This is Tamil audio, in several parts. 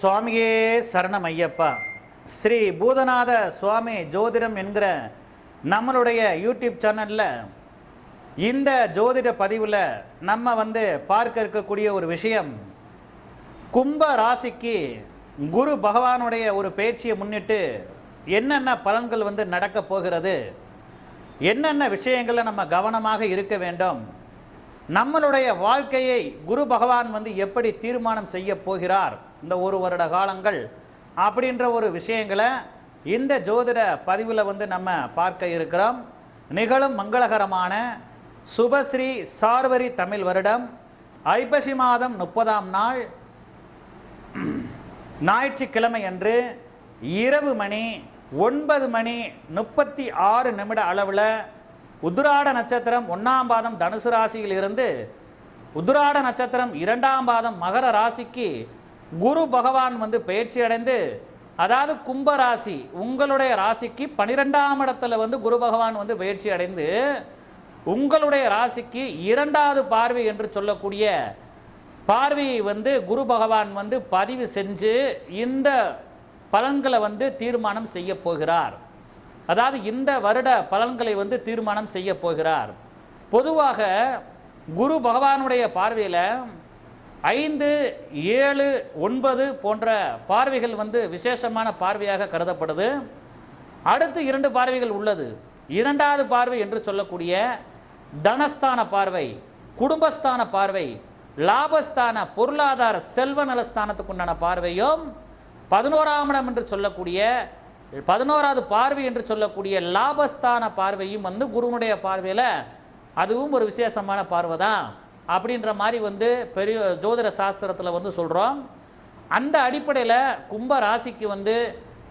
சுவாமியே சரணம் ஐயப்பா ஸ்ரீ பூதநாத சுவாமி ஜோதிடம் என்கிற நம்மளுடைய யூடியூப் சேனலில் இந்த ஜோதிட பதிவில் நம்ம வந்து பார்க்க இருக்கக்கூடிய ஒரு விஷயம். கும்ப ராசிக்கு குரு பகவானுடைய ஒரு பேச்சியை முன்னிட்டு என்னென்ன பலன்கள் வந்து நடக்க போகிறது? என்னென்ன விஷயங்களை நம்ம கவனமாக இருக்க வேண்டும்? நம்மளுடைய வாழ்க்கையை குரு பகவான் வந்து எப்படி தீர்மானம் செய்ய போகிறார்? இந்த ஒரு வருட காலங்கள் அப்படின்ற ஒரு விஷயங்களை இந்த ஜோதிட பதிவில் வந்து நம்ம பார்க்க இருக்கிறோம். நிகழும் மங்களகரமான சுபஸ்ரீ சார்வரி தமிழ் வருடம். ஐப்பசி மாதம் முப்பதாம் நாள். ஞாயிற்றுக்கிழமை அன்று இரவு மணி ஒன்பது மணி முப்பத்தி ஆறு நிமிட அளவில் உதுராட நட்சத்திரம் ஒன்றாம் பாதம் தனுசு ராசியில் இருந்து நட்சத்திரம் இரண்டாம் பாதம் மகர ராசிக்கு குரு பகவான் வந்து பயிற்சி அடைந்து அதாவது கும்ப ராசி உங்களுடைய ராசிக்கு பனிரெண்டாம் இடத்துல வந்து குரு பகவான் வந்து பயிற்சி அடைந்து உங்களுடைய ராசிக்கு இரண்டாவது பார்வை என்று சொல்லக்கூடிய பார்வையை வந்து குரு பகவான் வந்து பதிவு செஞ்சு இந்த பலன்களை வந்து தீர்மானம் செய்ய போகிறார். அதாவது இந்த வருட பலன்களை வந்து தீர்மானம் செய்ய போகிறார். பொதுவாக குரு பகவானுடைய பார்வையில் ஐந்து ஏழு ஒன்பது போன்ற பார்வைகள் வந்து விசேஷமான பார்வையாக கருதப்படுது. அடுத்து இரண்டு பார்வைகள் உள்ளது. இரண்டாவது பார்வை என்று சொல்லக்கூடிய தனஸ்தான பார்வை குடும்பஸ்தான பார்வை லாபஸ்தான பொருளாதார செல்வ நலஸ்தானத்துக்கு உண்டான பார்வையும் பதினோராம் இடம் என்று சொல்லக்கூடிய பதினோராவது பார்வை என்று சொல்லக்கூடிய லாபஸ்தான பார்வையும் வந்து குருவனுடைய பார்வையில் அதுவும் ஒரு விசேஷமான பார்வை தான் அப்படின்ற மாதிரி வந்து பெரிய ஜோதிட சாஸ்திரத்தில் வந்து சொல்கிறோம் அந்த அடிப்படையில் கும்ப ராசிக்கு வந்து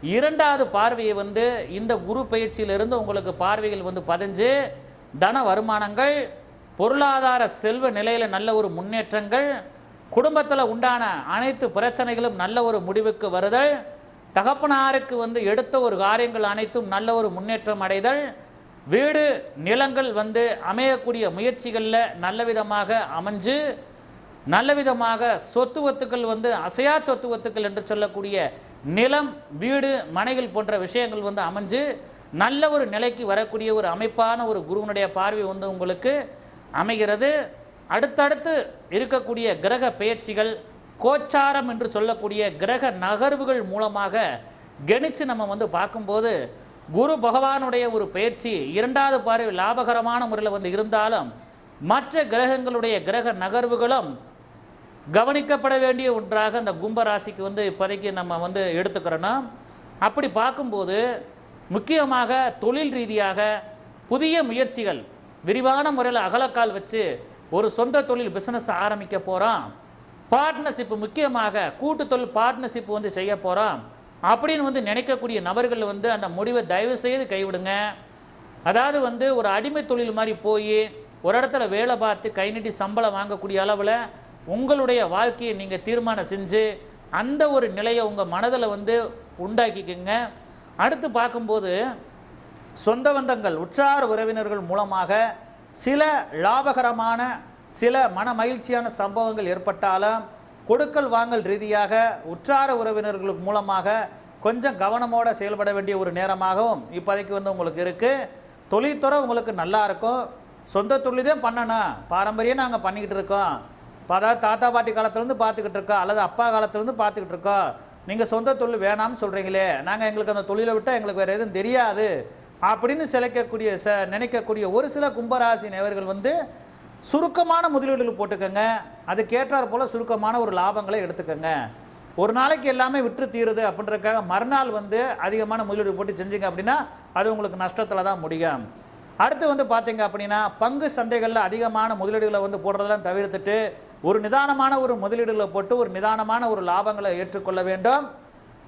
இரண்டாவது பார்வையை வந்து இந்த குரு பயிற்சியிலிருந்து உங்களுக்கு பார்வைகள் வந்து பதிஞ்சு தன வருமானங்கள் பொருளாதார செல்வ நிலையில் நல்ல ஒரு முன்னேற்றங்கள் குடும்பத்தில் உண்டான அனைத்து பிரச்சனைகளும் நல்ல ஒரு முடிவுக்கு வருதல் தகப்பனாருக்கு வந்து எடுத்த ஒரு காரியங்கள் அனைத்தும் நல்ல ஒரு முன்னேற்றம் அடைதல் வீடு நிலங்கள் வந்து அமையக்கூடிய முயற்சிகளில் நல்ல விதமாக அமைஞ்சு நல்ல விதமாக சொத்து வத்துக்கள் வந்து அசையா சொத்துவத்துக்கள் என்று சொல்லக்கூடிய நிலம் வீடு மனைகள் போன்ற விஷயங்கள் வந்து அமைஞ்சு நல்ல ஒரு நிலைக்கு வரக்கூடிய ஒரு அமைப்பான ஒரு குருவனுடைய பார்வை வந்து உங்களுக்கு அமைகிறது. அடுத்தடுத்து இருக்கக்கூடிய கிரக பயிற்சிகள் கோச்சாரம் என்று சொல்லக்கூடிய கிரக நகர்வுகள் மூலமாக கணிச்சு நம்ம வந்து பார்க்கும்போது குரு பகவானுடைய ஒரு பயிற்சி இரண்டாவது பார்வை லாபகரமான முறையில் வந்து இருந்தாலும் மற்ற கிரகங்களுடைய கிரக நகர்வுகளும் கவனிக்கப்பட வேண்டிய ஒன்றாக அந்த கும்ப ராசிக்கு வந்து இப்போதைக்கு நம்ம வந்து எடுத்துக்கிறோன்னா அப்படி பார்க்கும்போது முக்கியமாக தொழில் ரீதியாக புதிய முயற்சிகள் விரிவான முறையில் அகலக்கால் வச்சு ஒரு சொந்த தொழில் பிஸ்னஸ் ஆரம்பிக்க போகிறோம் பார்ட்னர்ஷிப் முக்கியமாக கூட்டு தொழில் பார்ட்னர்ஷிப் வந்து செய்ய போகிறோம் அப்படின்னு வந்து நினைக்கக்கூடிய நபர்கள் வந்து அந்த முடிவை தயவு செய்து கைவிடுங்க. அதாவது வந்து ஒரு அடிமை தொழில் மாதிரி போய் ஒரு இடத்துல வேலை பார்த்து கை நீட்டி சம்பளம் வாங்கக்கூடிய அளவில் உங்களுடைய வாழ்க்கையை நீங்கள் தீர்மானம் செஞ்சு அந்த ஒரு நிலையை உங்கள் மனதில் வந்து உண்டாக்கிக்கோங்க. அடுத்து பார்க்கும்போது சொந்த பந்தங்கள் உற்றார் உறவினர்கள் மூலமாக சில லாபகரமான சில மன மகிழ்ச்சியான சம்பவங்கள் ஏற்பட்டாலும் கொடுக்கல் வாங்கல் ரீதியாக உற்றார உறவினர்கள் மூலமாக கொஞ்சம் கவனமோடு செயல்பட வேண்டிய ஒரு நேரமாகவும் இப்போதைக்கு வந்து உங்களுக்கு இருக்குது தொழில்துறை உங்களுக்கு நல்லா இருக்கும் சொந்த தொழில் தான் பண்ணணும். பாரம்பரியம் நாங்கள் பண்ணிக்கிட்டு இருக்கோம். இப்போ அதாவது தாத்தா பாட்டி காலத்துலேருந்து பார்த்துக்கிட்டு இருக்கோம். அல்லது அப்பா காலத்துலேருந்து பார்த்துக்கிட்டு இருக்கோம். நீங்கள் சொந்த தொழில் வேணாம்னு சொல்கிறீங்களே நாங்கள் எங்களுக்கு அந்த தொழிலை விட்டால் எங்களுக்கு வேறு எதுவும் தெரியாது. அப்படின்னு சிலைக்கக்கூடிய ச நினைக்கக்கூடிய ஒரு சில கும்பராசி நேவர்கள் வந்து சுருக்கமான முதலீடுகள் போட்டுக்கோங்க. அதுக்கேற்றாற் போல் சுருக்கமான ஒரு லாபங்களை எடுத்துக்கோங்க. ஒரு நாளைக்கு எல்லாமே விற்று தீருது அப்படின்றக்காக மறுநாள் வந்து அதிகமான முதலீடு போட்டு செஞ்சீங்க அப்படின்னா அது உங்களுக்கு நஷ்டத்தில் தான் முடியும். அடுத்து வந்து பார்த்தீங்க அப்படின்னா பங்கு சந்தைகளில் அதிகமான முதலீடுகளை வந்து போடுறதெல்லாம் தவிர்த்துட்டு ஒரு நிதானமான ஒரு முதலீடுகளை போட்டு ஒரு நிதானமான ஒரு லாபங்களை ஏற்றுக்கொள்ள வேண்டும்.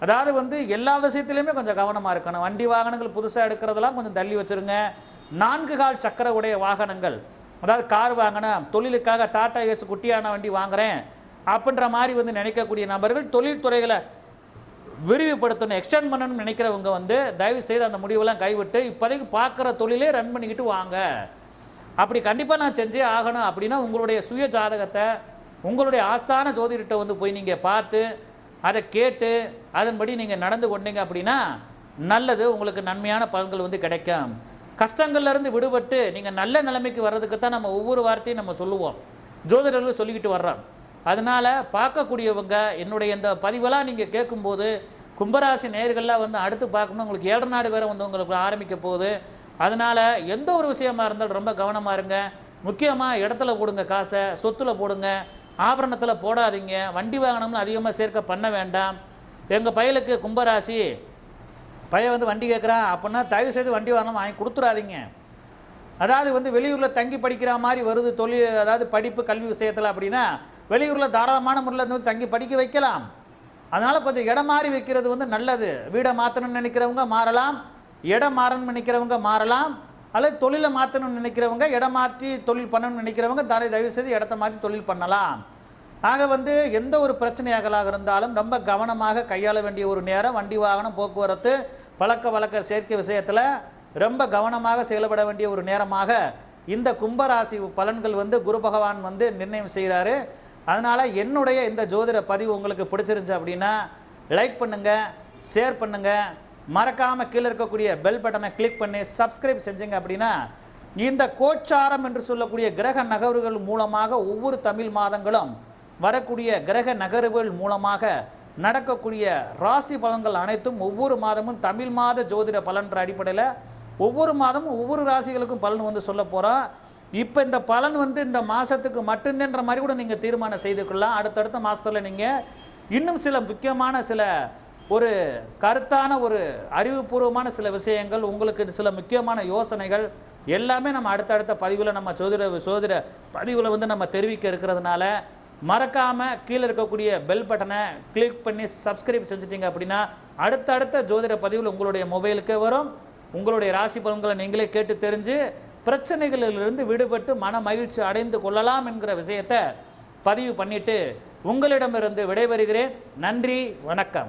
அதாவது வந்து எல்லா விஷயத்துலையுமே கொஞ்சம் கவனமாக இருக்கணும். வண்டி வாகனங்கள் புதுசாக எடுக்கிறதெல்லாம் கொஞ்சம் தள்ளி வச்சுருங்க. நான்கு கால் சக்கர உடைய வாகனங்கள். அதாவது கார் வாங்கினேன் தொழிலுக்காக டாடா ஏசு குட்டியான வண்டி வாங்குறேன் அப்படின்ற மாதிரி வந்து நினைக்கக்கூடிய நபர்கள் தொழில்துறைகளை விரிவுபடுத்தணும் எக்ஸ்டெண்ட் பண்ணணும்னு நினைக்கிறவங்க வந்து தயவு செய்து அந்த முடிவெல்லாம் கைவிட்டு இப்போதைக்கு பார்க்குற தொழிலே ரன் பண்ணிக்கிட்டு வாங்க. அப்படி கண்டிப்பாக நான் செஞ்சே ஆகணும் அப்படின்னா உங்களுடைய சுய ஜாதகத்தை உங்களுடைய ஆஸ்தான ஜோதிடத்தை வந்து போய் நீங்கள் பார்த்து அதை கேட்டு அதன்படி நீங்கள் நடந்து கொண்டீங்க அப்படின்னா நல்லது உங்களுக்கு நன்மையான பலன்கள் வந்து கிடைக்கும். கஷ்டங்கள்லேருந்து விடுபட்டு நீங்கள் நல்ல நிலைமைக்கு வர்றதுக்கு தான் நம்ம ஒவ்வொரு வார்த்தையும் நம்ம சொல்லுவோம். ஜோதிடர்கள் சொல்லிக்கிட்டு வர்றோம் அதனால் பார்க்கக்கூடியவங்க என்னுடைய இந்த பதிவெல்லாம் நீங்கள் கேட்கும்போது கும்பராசி நேர்கள்லாம் வந்து அடுத்து பார்க்கணும். உங்களுக்கு ஏழரை நாடு வேற வந்து உங்களுக்கு ஆரம்பிக்க போகுது. அதனால் எந்த ஒரு விஷயமா இருந்தாலும் ரொம்ப கவனமாக இருங்க. முக்கியமாக இடத்துல போடுங்க காசை சொத்தில் போடுங்க. ஆபரணத்தில் போடாதீங்க. வண்டி வாகனம்னு அதிகமாக சேர்க்க பண்ண வேண்டாம். எங்கள் பயலுக்கு கும்பராசி பையன் வந்து வண்டி கேட்குறான் அப்படின்னா தயவு செய்து வண்டி வாகனம் வாங்கி கொடுத்துறாதீங்க அதாவது வந்து வெளியூரில் தங்கி படிக்கிற மாதிரி வருது தொழில் அதாவது படிப்பு கல்வி விஷயத்தில் அப்படின்னா வெளியூரில் தாராளமான முறையில் வந்து தங்கி படிக்க வைக்கலாம். அதனால் கொஞ்சம் இடம் மாறி வைக்கிறது வந்து நல்லது. வீடை மாற்றணும்னு நினைக்கிறவங்க மாறலாம் இடம் மாறணும்னு நினைக்கிறவங்க மாறலாம் அல்லது தொழிலை மாற்றணும்னு நினைக்கிறவங்க இடம் மாற்றி தொழில் பண்ணணும்னு நினைக்கிறவங்க தரை தயவு செய்து இடத்த மாற்றி தொழில் பண்ணலாம். ஆக வந்து எந்த ஒரு பிரச்சனையாகலாக இருந்தாலும் ரொம்ப கவனமாக கையாள வேண்டிய ஒரு நேரம் வண்டி வாகனம் போக்குவரத்து பழக்க வழக்க சேர்க்கை விஷயத்தில் ரொம்ப கவனமாக செயல்பட வேண்டிய ஒரு நேரமாக இந்த கும்பராசி பலன்கள் வந்து குரு பகவான் வந்து நிர்ணயம் செய்கிறாரு அதனால் என்னுடைய இந்த ஜோதிட பதிவு உங்களுக்கு பிடிச்சிருந்துச்சு அப்படின்னா லைக் பண்ணுங்கள் ஷேர் பண்ணுங்கள் மறக்காமல் கீழே இருக்கக்கூடிய பெல் பட்டனை கிளிக் பண்ணி சப்ஸ்கிரைப் செஞ்சீங்க அப்படின்னா இந்த கோச்சாரம் என்று சொல்லக்கூடிய கிரக நகர்வுகள் மூலமாக ஒவ்வொரு தமிழ் மாதங்களும் வரக்கூடிய கிரக நகர்வுகள் மூலமாக நடக்கக்கூடிய ராசி பலன்கள் அனைத்தும் ஒவ்வொரு மாதமும் தமிழ் மாத ஜோதிட பலன்ற அடிப்படையில் ஒவ்வொரு மாதமும் ஒவ்வொரு ராசிகளுக்கும் பலன் வந்து சொல்ல போகிறோம் இப்போ இந்த பலன் வந்து இந்த மாதத்துக்கு மட்டும்தான்ற மாதிரி கூட நீங்கள் தீர்மானம் செய்து கொள்ளலாம். அடுத்தடுத்த மாதத்தில் நீங்கள் இன்னும் சில முக்கியமான சில ஒரு கருத்தான ஒரு அறிவுபூர்வமான சில விஷயங்கள் உங்களுக்கு சில முக்கியமான யோசனைகள் எல்லாமே நம்ம அடுத்தடுத்த பதிவில் நம்ம சோதிட சோதிட பதிவில் வந்து நம்ம தெரிவிக்க இருக்கிறதுனால மறக்காமல் கீழே இருக்கக்கூடிய பெல் பட்டனை கிளிக் பண்ணி சப்ஸ்கிரைப் செஞ்சுட்டிங்க அப்படின்னா அடுத்தடுத்த ஜோதிட பதிவில் உங்களுடைய மொபைலுக்கே வரும். உங்களுடைய ராசி பலன்களை நீங்களே கேட்டு தெரிஞ்சு பிரச்சனைகளிலிருந்து விடுபட்டு மன மகிழ்ச்சி அடைந்து கொள்ளலாம் என்கிற விஷயத்தை பதிவு பண்ணிவிட்டு உங்களிடமிருந்து விடைபெறுகிறேன். நன்றி வணக்கம்.